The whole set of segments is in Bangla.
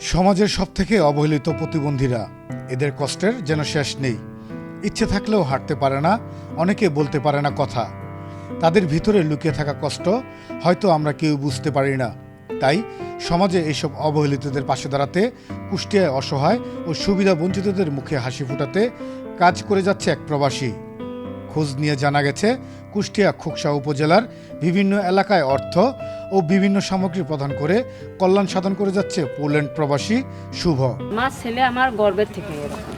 সমাজের সবথেকে অবহেলিত প্রতিবন্ধীরা, এদের কষ্টের যেন শেষ নেই। ইচ্ছে থাকলেও হাঁটতে পারে না, অনেকে বলতে পারে না কথা। তাদের ভিতরে লুকিয়ে থাকা কষ্ট হয়তো আমরা কেউ বুঝতে পারি না। তাই সমাজে এইসব অবহেলিতদের পাশে দাঁড়াতে, কুষ্টিয়ায় অসহায় ও সুবিধা বঞ্চিতদের মুখে হাসি ফোটাতে কাজ করে যাচ্ছে এক প্রবাসী। খোঁজ নিয়ে জানা গেছে কুষ্টিয়া খোকসা উপজেলার বিভিন্ন এলাকায় অর্থ ও বিভিন্ন সামগ্রী প্রদান করে কল্যাণ সাধন করে যাচ্ছে পোল্যান্ড প্রবাসী শুভ। আমার ছেলে আমার গর্বের থেকে এরকম।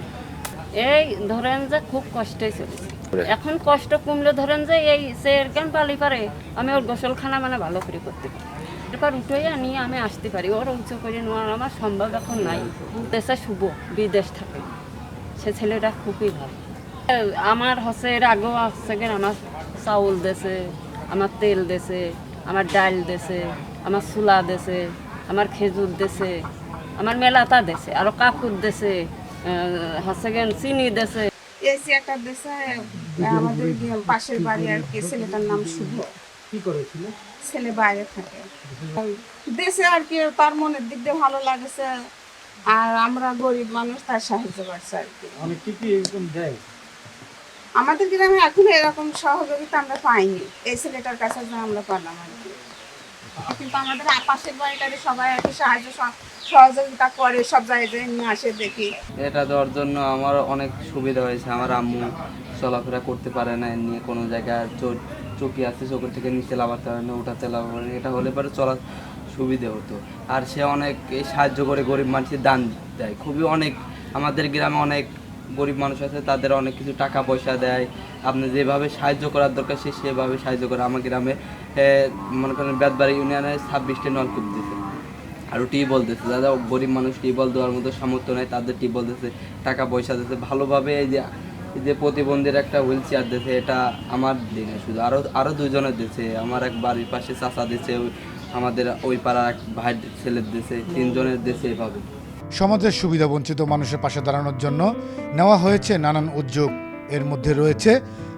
এই ধরেন যে খুব কষ্টে চলেছে। এখন কষ্ট কমলে ধরেন যে এই সে কেন পালি পারে আমি ওর গোসলখানা মানে ভালো করে করতে পারি। এরপর উঠে নিয়ে আমি আসতে পারি। ওর উঁচু করে নেওয়ার আমার সম্ভব এখন নাই। দেশে শুভ বিদেশ থাকে। সে ছেলেটা খুবই ভালো। আমার হচ্ছে এর আগেও হচ্ছে গিয়ে আমার চাউল দেছে আমার তেল দেছে আমার ডাল দেছে আমার চুলা দেছে আমার খেজুর দেছে আমার মেলাতা দেছে আরও কাপড় দেছে হচ্ছে চিনি দেছে। এসি একটা দেশে আমাদের পাশের বাড়ি আর কি ছেলেটার নাম শুভ। কি করেছিল? ছেলে বাইরে থাকে। দেশে আর কি তার মনের দিক দিয়ে ভালো লাগেছে। আর আমরা গরিব মানুষ তার সাহায্য করছে আর কি। অনেক কি কি এরকম দেয়? আমাদের গ্রামে এখন এরকম সহযোগিতা আমরা পাইনি। এই ছেলেটার কাছে আমরা পেলাম আর কিন্তু আমাদের পাশের বাড়িটারে সবাই আর কি সাহায্য সহযোগিতা করে, সব জায়গায় নিয়ে আসে দেখি। এটা দেওয়ার জন্য আমার অনেক সুবিধা হয়েছে। আমার আম্মু চলাফেরা করতে পারে না নিয়ে কোনো জায়গায় চো- চকি আছে চোখের থেকে নিচে লাভাতে পারে না উঠাতে লাভাতে। এটা হলে পরে চলা সুবিধে হতো। আর সে অনেক সাহায্য করে গরিব মানুষের দান দেয়। খুবই অনেক আমাদের গ্রামে অনেক গরিব মানুষ আছে, তাদের অনেক কিছু টাকা পয়সা দেয়। আপনি যেভাবে সাহায্য করার দরকার, সে সেভাবে সাহায্য করে। আমার গ্রামে মনে করেন বেদবাড়ি ইউনিয়নে ছাব্বিশটি নলকূপ দিতে আর টিউবওয়েল দিচ্ছে যারা গরিব মানুষ টিউবওয়েল দেওয়ার মতো সামর্থ্য নেই, তাদের টিউবওয়েল দিচ্ছে টাকা পয়সা দিচ্ছে ভালোভাবে এই যে এই যে প্রতিবন্ধীর একটা হুইল চেয়ার দিচ্ছে এটা আমার দিনে শুধু আরও আরও দুজনের দিচ্ছে আমার এক বাড়ির পাশে চাচা দিচ্ছে আমাদের ওই পাড়ার এক ভাই ছেলের দিচ্ছে তিনজনের দিচ্ছে এভাবে। সমাজের সুবিধা বঞ্চিত মানুষের পাশে দাঁড়ানোর জন্য নেওয়া হয়েছে নানান উদ্যোগ। এর মধ্যে রয়েছে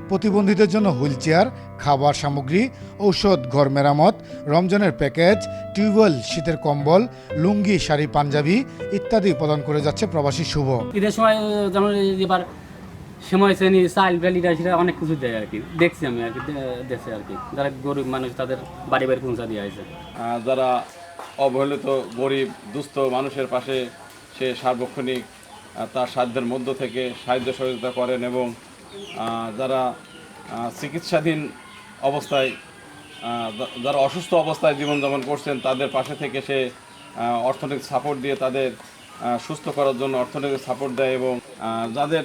প্রতিবন্ধীদের জন্য হুইল চেয়ার খাবার সামগ্রী ঔষধ ঘর মেরামত রমজানের প্যাকেজ টিউবওয়েল শীতের কম্বল লুঙ্গি শাড়ি পাঞ্জাবি ইত্যাদি প্রদান করে যাচ্ছে প্রবাসী শুভ। ঈদের সময় যেমন এবার সময় শ্রেণি চাল ব্যালিটা সেটা অনেক কিছু দেয় আর কি। দেখছি আমি আর কি দেশে আর কি। যারা গরিব মানুষ তাদের বাড়ি বাড়ি পৌঁছা দিয়ে আছে যারা অবহেলিত গরিব দুস্থ মানুষের পাশে সে সার্বক্ষণিক তার সাধ্যের মধ্য থেকে সাহায্য সহযোগিতা করেন এবং যারা চিকিৎসাধীন অবস্থায় যারা অসুস্থ অবস্থায় জীবনযাপন করছেন, তাদের পাশে থেকে সে অর্থনৈতিক সাপোর্ট দিয়ে তাদের সুস্থ করার জন্য অর্থনৈতিক সাপোর্ট দেয় এবং যাদের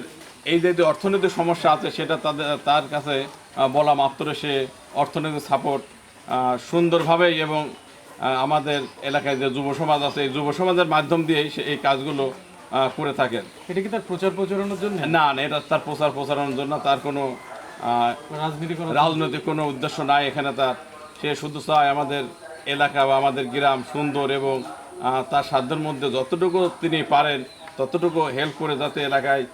এই যে অর্থনৈতিক সমস্যা আছে, সেটা তাদের, তার কাছে বলা মাত্র সে অর্থনৈতিক সাপোর্ট সুন্দরভাবেই এবং আমাদের এলাকায় যে যুব সমাজ আছে এই যুব সমাজের মাধ্যম দিয়েই সে এই কাজগুলো করে থাকেন। এটা কি তার প্রচার প্রচারণের জন্য? না না এটা তার প্রচার প্রচারণের জন্য তার কোনো আহ, রাজনীতি করা রাজনৈতিক কোনো উদ্দেশ্য নাই এখানে তার। সে শুধু চায় আমাদের এলাকা বা আমাদের গ্রাম সুন্দর এবং তার সাধ্যের মধ্যে যতটুকু তিনি পারেন ততটুকু হেল্প করে যাতে এলাকায়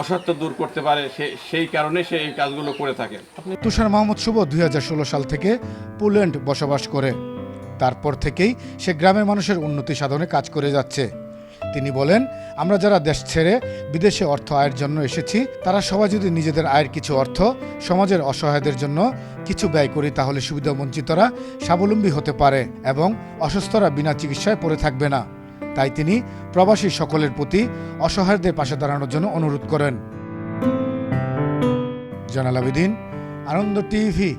অসত্য দূর করতে পারে সে সেই কারণে সে এই কাজগুলো করে থাকেন। তুষার মাহমুদ শুভ দুই সাল থেকে পোল্যান্ড বসবাস করে। তারপর থেকেই সে গ্রামের মানুষের উন্নতি সাধনে কাজ করে যাচ্ছে। তিনি বলেন, আমরা যারা দেশ ছেড়ে বিদেশে অর্থ আয়ের জন্য এসেছি, তারা সবাই যদি নিজেদের আয়ের কিছু অর্থ সমাজের অসহায়দের জন্য কিছু ব্যয় করি, তাহলে সুবিধা বঞ্চিতরা স্বাবলম্বী হতে পারে এবং অসুস্থরা বিনা চিকিৎসায় পড়ে থাকবে না। তাই তিনি প্রবাসী সকলের প্রতি অসহায়দের পাশে দাঁড়ানোর জন্য অনুরোধ করেন। জানাল আবেদিন আনন্দ টিভি